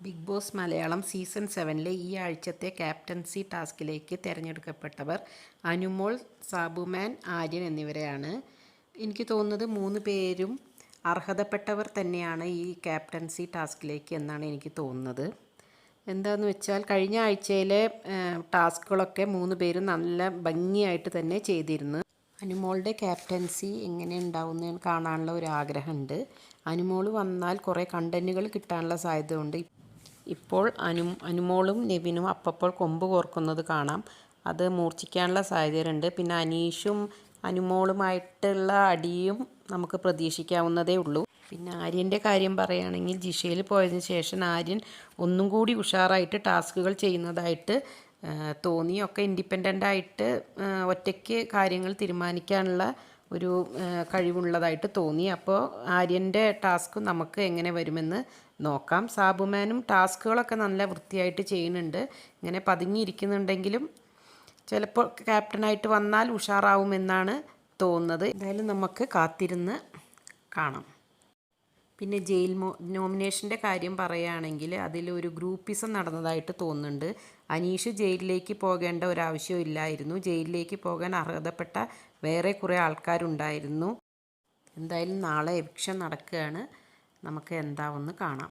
Big boss Malayalam season സെവനിലെ ഈ ആഴ്ചത്തെ ക്യാപ്റ്റൻസി ടാസ്കിലേക്ക് തിരഞ്ഞെടുക്കപ്പെട്ടവർ അനുമോൾ സാബുമാൻ ആര്യൻ എന്നിവരെയാണ്. എനിക്ക് തോന്നുന്നത് മൂന്ന് പേരും അർഹതപ്പെട്ടവർ തന്നെയാണ് ഈ ക്യാപ്റ്റൻസി ടാസ്കിലേക്ക് എന്നാണ് എനിക്ക് തോന്നുന്നത്. എന്താണെന്ന് വെച്ചാൽ കഴിഞ്ഞ ആഴ്ചയിലെ ടാസ്കുകളൊക്കെ മൂന്ന് പേരും നല്ല ഭംഗിയായിട്ട് തന്നെ ചെയ്തിരുന്നു. അനുമോളുടെ ക്യാപ്റ്റൻസി എങ്ങനെ ഉണ്ടാവുന്നതെന്ന് കാണാനുള്ള ഒരു ആഗ്രഹമുണ്ട് അനുമോൾ വന്നാൽ കുറേ കണ്ടന്റുകൾ കിട്ടാനുള്ള സാധ്യതയുണ്ട്. ഇപ്പോൾ അനു അനുമോളും നെവിനും അപ്പപ്പോൾ കൊമ്പ് കോർക്കുന്നത് കാണാം. അത് മൂർച്ഛിക്കാനുള്ള സാധ്യതയുണ്ട് പിന്നെ അനീഷും അനുമോളുമായിട്ടുള്ള അടിയും നമുക്ക് പ്രതീക്ഷിക്കാവുന്നതേ ഉള്ളൂ. പിന്നെ ആര്യന്റെ കാര്യം പറയുകയാണെങ്കിൽ ജിഷയിൽ പോയതിന് ശേഷം ആര്യൻ ഒന്നും കൂടി ഉഷാറായിട്ട് ടാസ്കുകൾ ചെയ്യുന്നതായിട്ട് തോന്നിയൊക്കെ ഇൻഡിപെൻഡന്റ് ആയിട്ട് ഒറ്റയ്ക്ക് കാര്യങ്ങൾ തീരുമാനിക്കാനുള്ള ഒരു കഴിവുള്ളതായിട്ട് തോന്നി. അപ്പോൾ ആര്യന്റെ ടാസ്ക് നമുക്ക് എങ്ങനെ വരുമെന്ന് നോക്കാം. സാബുമാനും ടാസ്കുകളൊക്കെ നല്ല വൃത്തിയായിട്ട് ചെയ്യുന്നുണ്ട്. ഇങ്ങനെ പതുങ്ങിയിരിക്കുന്നുണ്ടെങ്കിലും ചിലപ്പോൾ ക്യാപ്റ്റനായിട്ട് വന്നാൽ ഉഷാറാവുമെന്നാണ് തോന്നുന്നത്. എന്തായാലും നമുക്ക് കാത്തിരുന്ന് കാണാം. പിന്നെ ജയിൽ നോമിനേഷന്റെ കാര്യം പറയുകയാണെങ്കിൽ അതിലൊരു ഗ്രൂപ്പിസം നടന്നതായിട്ട് തോന്നുന്നുണ്ട്. അനീഷ് ജയിലിലേക്ക് പോകേണ്ട ഒരാവശ്യവും ഇല്ലായിരുന്നു. ജയിലിലേക്ക് പോകാൻ അർഹതപ്പെട്ട വേറെ കുറേ ആൾക്കാരുണ്ടായിരുന്നു. എന്തായാലും നാളെ എവിക്ഷൻ നടക്കുകയാണ്. നമുക്ക് എന്താവുമെന്ന് കാണാം.